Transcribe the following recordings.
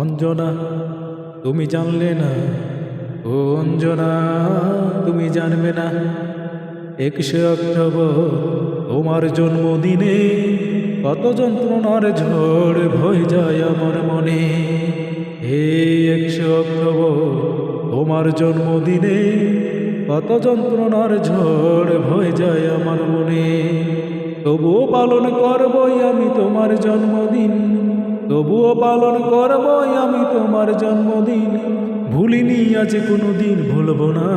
অঞ্জনা, তুমি জানলে না। ও অঞ্জনা, তুমি জানবে না। একশে অক্টোবর, তোমার জন্মদিনে কত যন্ত্রণার ঝড় ভয় যায় আমার মনে। হে একশো অক্টোবর, তোমার জন্মদিনে কত যন্ত্রণার ঝড় ভয় যায় আমার মনে। তবুও পালন করবই আমি তোমার জন্মদিন। তবুও পালন করবই আমি তোমার জন্মদিন। ভুলিনি আজ কোনো দিন ভুলব না।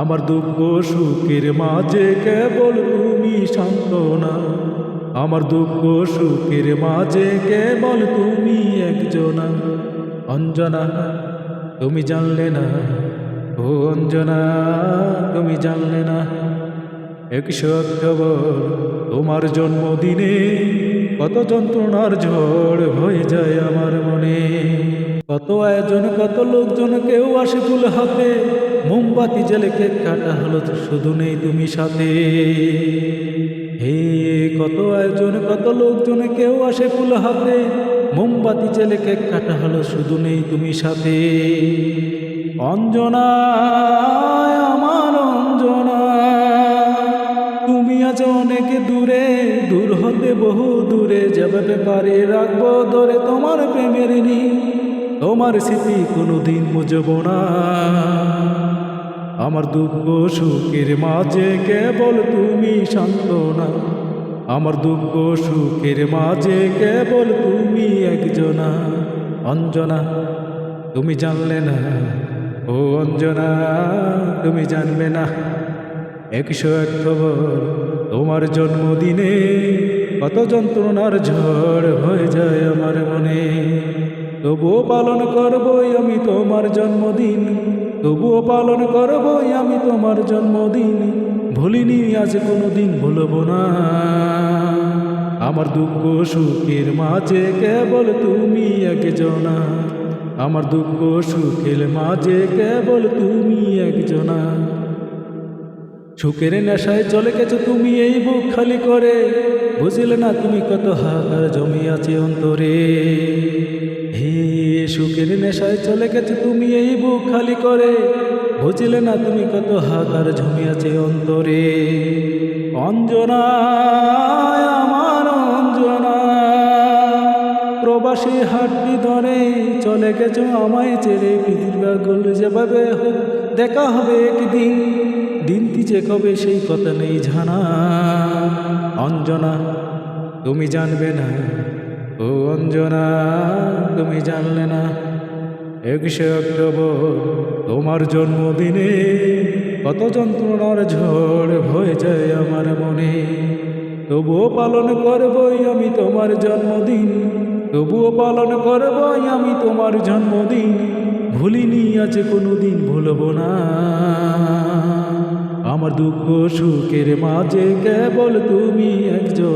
আমার দুঃখ সুখের মাঝে কেবল তুমি সান্ত্বনা আমার দুঃখ সুখের মাঝে কেবল তুমি একজনা। অঞ্জনা, তুমি জানলে না। ও অঞ্জনা, তুমি জানলে না। একশো অক্টোবর তোমার জন্মদিনে কত যন্ত্রণার ঝড় হয়ে যায় আমার মনে। কত আয়োজন, কত লোকজন, কেউ আসে ফুল হাতে। মোমবাতি জেলে কেক কাটা হলো, শুধু নেই তুমি সাথে। হে, কত আয়োজন, কত লোকজন, কেউ আসে ফুল হাতে। মোমবাতি জেলে কেক কাটা হলো, শুধু নেই তুমি সাথে। অঞ্জনা আজ অনেক দূরে, দূর হতে বহু দূরে যেভাবে পারে রাখব ধরে তোমার প্রেমের নি তোমার স্মৃতি কোনো কোনোদিন মুজব না। আমার দুঃখ সুখের মাঝে কেবল তুমি শান্তনা আমার দুঃখ সুখের মাঝে কেবল তুমি একজনা। অঞ্জনা, তুমি জানলে না। ও অঞ্জনা, তুমি জানবে না। একশো এক খবর তোমার জন্মদিনে কত যন্ত্রণার ঝড় হয়ে যায় আমার মনে। তবুও পালন করবই আমি তোমার জন্মদিন, তবুও পালন করবই আমি তোমার জন্মদিন। ভুলিনি, আজ কোনো দিন ভুলব না। আমার দুঃখ সুখের মাঝে কেবল তুমি একজনা। আমার দুঃখ সুখের মাঝে কেবল তুমি একজনা। সুখের নেশায় চলে গেছো তুমি এই বুক খালি করে। বুঝলে না তুমি কত হাহার জমিয়াছে অন্তরে। হে সুখের নেশায় চলে গেছো তুমি এই বুক খালি করে। বুঝিলে না তুমি কত হাহার জমিয়াছে অন্তরে। অঞ্জনা প্রবাসী হাটটি ধরে চলে গেছো আমায় ছেড়ে। পৃথিবীর গোল যেভাবে হোক, দেখা হবে একদিন। দিনটি যে কবে সেই কথা নেই জানা। অঞ্জনা, তুমি জানবে না। ও অঞ্জনা, তুমি জানলে না। একশো অক্টোবর, তোমার জন্মদিনে কত যন্ত্রণার ঝড় হয়ে যায় আমার মনে। তবুও পালন করবই আমি তোমার জন্মদিন। তবুও পালন করবই আমি তোমার জন্মদিন। ভুলিনি আছে কোনো দিন ভুলব না। আমার দুঃখ সুখের মাঝে কেবল তুমি একজন।